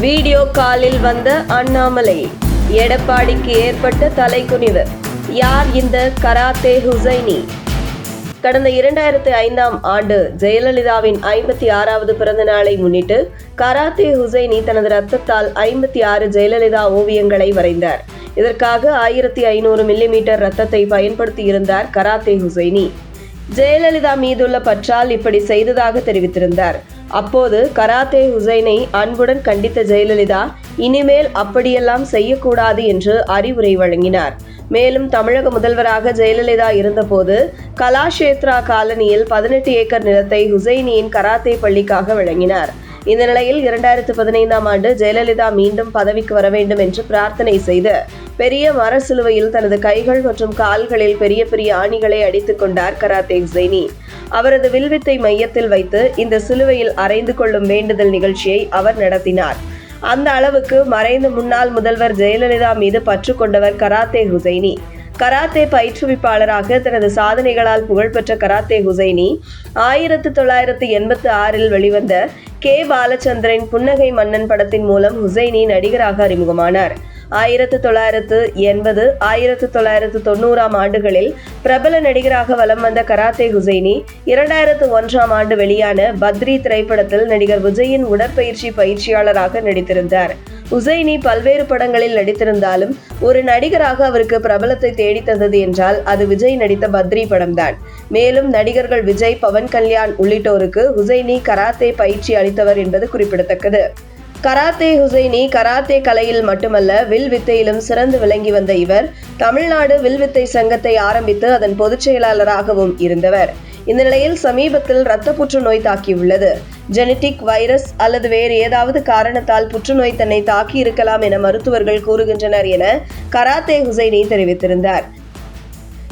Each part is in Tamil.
வீடியோ காலில் வந்த அண்ணாமலை. எடப்பாடிக்கு ஏற்பட்ட தலைக்குனிவு. யார் இந்த கராத்தே ஹுசைனி? கடந்த இரண்டாயிரத்து ஐந்தாம் ஆண்டு ஜெயலலிதாவின் ஐம்பத்தி ஆறாவது பிறந்த நாளை முன்னிட்டு கராத்தே ஹுசைனி தனது ரத்தத்தால் ஐம்பத்தி ஆறு ஜெயலலிதா ஓவியங்களை வரைந்தார். இதற்காக ஆயிரத்தி ஐநூறு மில்லிமீட்டர் ரத்தத்தை பயன்படுத்தி இருந்தார் கராத்தே ஹுசைனி. ஜெயலலிதா மீதுள்ள பற்றால் இப்படி செய்ததாக தெரிவித்திருந்தார். அப்போது கராத்தே ஹுசைனை அன்புடன் கண்டித்த ஜெயலலிதா இனிமேல் அப்படியெல்லாம் செய்யக்கூடாது என்று அறிவுரை வழங்கினார். மேலும் தமிழக முதல்வராக ஜெயலலிதா இருந்தபோது கலாஷேத்ரா காலனியில் பதினெட்டு ஏக்கர் நிலத்தை ஹுசைனியின் கராத்தே பள்ளிக்காக வழங்கினார். இந்த நிலையில் இரண்டாயிரத்து பதினைந்தாம் ஆண்டு ஜெயலலிதா மீண்டும் பதவிக்கு வர வேண்டும் என்று பிரார்த்தனை செய்து பெரிய மர சிலுவையில் தனது கைகள் மற்றும் கால்களில் பெரிய பெரிய ஆணிகளை அடித்துக் கொண்டார் கராத்தே ஹுசைனி அவரது வில்வித்தை மையத்தில் வைத்து இந்த சிலுவையில் அரைந்து கொள்ளும் வேண்டுதல் நிகழ்ச்சியை அவர் நடத்தினார். அந்த அளவுக்கு மறைந்த முன்னாள் முதல்வர் ஜெயலலிதா மீது பற்று கொண்டவர் கராத்தே ஹுசைனி. கராத்தே பயிற்றுவிப்பாளராக தனது சாதனைகளால் புகழ்பெற்ற கராத்தே ஹுசைனி ஆயிரத்து தொள்ளாயிரத்து எண்பத்தி ஆறில் வெளிவந்த கே. பாலச்சந்திரன் புன்னகை மன்னன் படத்தின் மூலம் ஹுசைனி நடிகராக அறிமுகமானார். ஆயிரத்து தொள்ளாயிரத்து எண்பது ஆயிரத்து தொள்ளாயிரத்து தொண்ணூறாம் ஆண்டுகளில் பிரபல நடிகராக வலம் வந்த கராத்தே ஹுசைனி இரண்டாயிரத்து ஒன்றாம் ஆண்டு வெளியான பத்ரி திரைப்படத்தில் நடிகர் விஜயின் உடற்பயிற்சி பயிற்சியாளராக நடித்திருந்தார். உசைனி பல்வேறு படங்களில் நடித்திருந்தாலும் ஒரு நடிகராக அவருக்கு பிரபலத்தை தேடித்தந்தது என்றால் அது விஜய் நடித்த பத்ரி படம்தான். மேலும் நடிகர்கள் விஜய் பவன் கல்யாண் உள்ளிட்டோருக்கு ஹுசைனி கராத்தே பயிற்சி அளித்தவர் என்பது குறிப்பிடத்தக்கது. கராத்தே ஹுசைனி கராத்தே கலையில் மட்டுமல்ல வில் வித்தையிலும் சிறந்து விளங்கி வந்த இவர் தமிழ்நாடு வில்வித்தை சங்கத்தை ஆரம்பித்து அதன் பொதுச் செயலாளராகவும் இருந்தவர். இந்த நிலையில் சமீபத்தில் இரத்த புற்றுநோய் தாக்கியுள்ளது. ஜெனடிக் வைரஸ் அல்லது வேறு ஏதாவது காரணத்தால் புற்றுநோய் தன்னை தாக்கி இருக்கலாம் என மருத்துவர்கள் கூறுகின்றனர் என கராத்தே ஹுசைனி தெரிவித்திருந்தார்.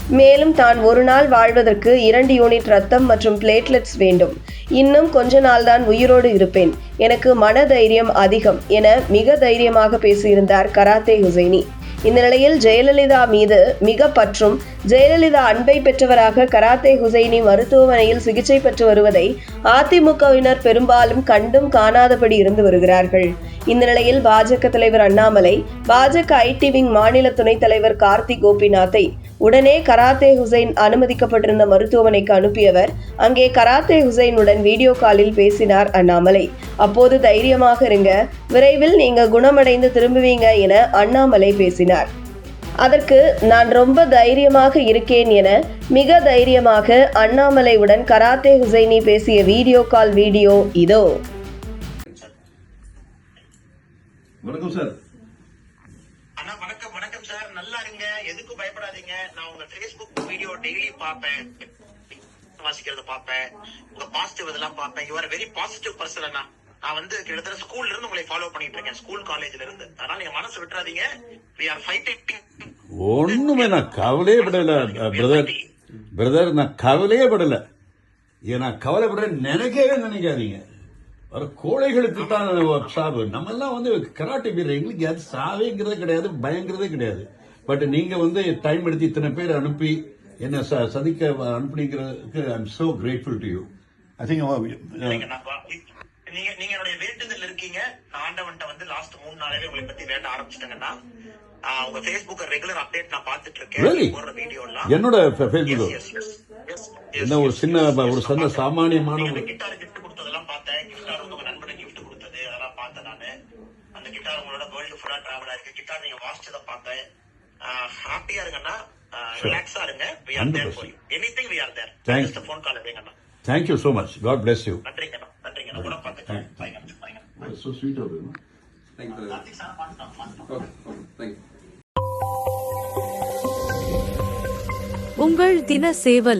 மேலும் தான் ஒரு நாள் வாழ்வதற்கு இரண்டு யூனிட் ரத்தம் மற்றும் பிளேட்லெட்ஸ் வேண்டும். இன்னும் கொஞ்ச நாள்தான் உயிரோடு இருப்பேன். எனக்கு மன தைரியம் அதிகம் என மிக தைரியமாக பேசியிருந்தார் கராத்தே ஹுசைனி. இந்த நிலையில் ஜெயலலிதா மீது மிக பற்றும் ஜெயலலிதா அன்பை பெற்றவராக கராத்தே ஹுசைனி மருத்துவமனையில் சிகிச்சை பெற்று வருவதை அதிமுகவினர் பெரும்பாலும் கண்டும் காணாதபடி இருந்து வருகிறார்கள். இந்த நிலையில் பாஜக தலைவர் அண்ணாமலை பாஜக ஐடி விங் மாநில துணைத் தலைவர் கார்த்தி கோபிநாத்தை உடனே கராத்தே ஹுசைன் அனுமதிக்கப்பட்டிருந்த மருத்துவமனைக்கு அனுப்பியவர். அங்கே கராத்தே ஹுசைனுடன் வீடியோ காலில் பேசினார் அண்ணாமலை. அப்போது தைரியமாக இருங்க விரைவில் நீங்க குணமடைந்து திரும்புவீங்க என அண்ணாமலை பேசினார். அதற்கு நான் ரொம்ப தைரியமாக இருக்கேன் என மிக தைரியமாக அண்ணாமலையுடன் கராத்தே ஹுசைனி பேசிய வீடியோ கால் வீடியோ இதோ. வணக்கம் சார். சார் நல்லா இருங்க. எதுக்கும் பயப்படாதீங்க. நான் உங்க ஃபேஸ்புக் வீடியோ டெய்லி பார்ப்பேன். வாசிக்கிறத பார்ப்பேன். உங்க பாசிட்டிவ் இதெல்லாம் பார்ப்பேன். You are very positive person அண்ணா. நான் வந்து கிட்டத்தட்ட ஸ்கூல்ல இருந்து உங்களை ஃபாலோ பண்ணிட்டு இருக்கேன். ஸ்கூல் காலேஜ்ல இருந்து. அதனால நீங்க மனசு விட்டுறாதீங்க. வி ஆர் ஃபைட்டிங் ஒண்ணுமே நான் கவலையே படல பிரதர் பிரதர் நான் கவலையே படல. ஏன் நான் கவலைப்பட நினைக்கவே நினைக்காதீங்க. வர கோழைகளுக்கு தான் சாவு. நம்ம எல்லாம் வந்து கராட்டே வீரர். எங்களுக்கு அது சாவேங்கிறதே கிடையாது பயங்கிறதே கிடையாது. பட் நீங்க வந்து டைம் எடுத்து இத்தனை பேர் அனுப்பி என்ன ச- சந்திக்க அனுப்புனீங்கிறதுக்கு I am so grateful to you I think நீங்க நீங்க என்னுடைய வேண்டுதல் இருக்கீங்க. ஆண்டவன்ட்ட வந்து லாஸ்ட் மூணு நாளாவே உங்களை பத்தி வேண்ட ஆரம்பிச்சிட்டேங்கன்னா உங்க ஃபேஸ்புக் ரெகுலர் அப்டேட் நான் பார்த்துட்டு Really? இருக்கேன் போடுற வீடியோ எல்லாம் என்னோட ஃபேஸ்புக் என்ன ஒரு சின்ன ஒரு சின்ன சாமானியமான நீங்க ஒரு அந்த கிட்டார் கிஃப்ட் கொடுத்ததெல்லாம் பார்த்தேன் கிட்டார் வந்து உங்க நண்பனுக்கு கிஃப்ட் கொடுத்தது அதெல்லாம் பார்த்தேன் நானு அந்த கிட்டார் உங்களோட வேர்ல்டு ஃபுல்லா டிராவல் ஆயிருக்கு. கிட்டார் நீங்க வாசிச்சதை பார்த்தேன் ஹாப்பியா இருங்கண்ணா. ரிலாக்ஸா இருங்க. We are there for you anything we are there just phone call எடுங்கண்ணா thank you so much God bless you நன்றிங்கண்ணா. நன்றிங்கண்ணா. கூட பாய்ங்க பாய்ங்க so sweet of Karthik sir உங்கள் தின சேவல்.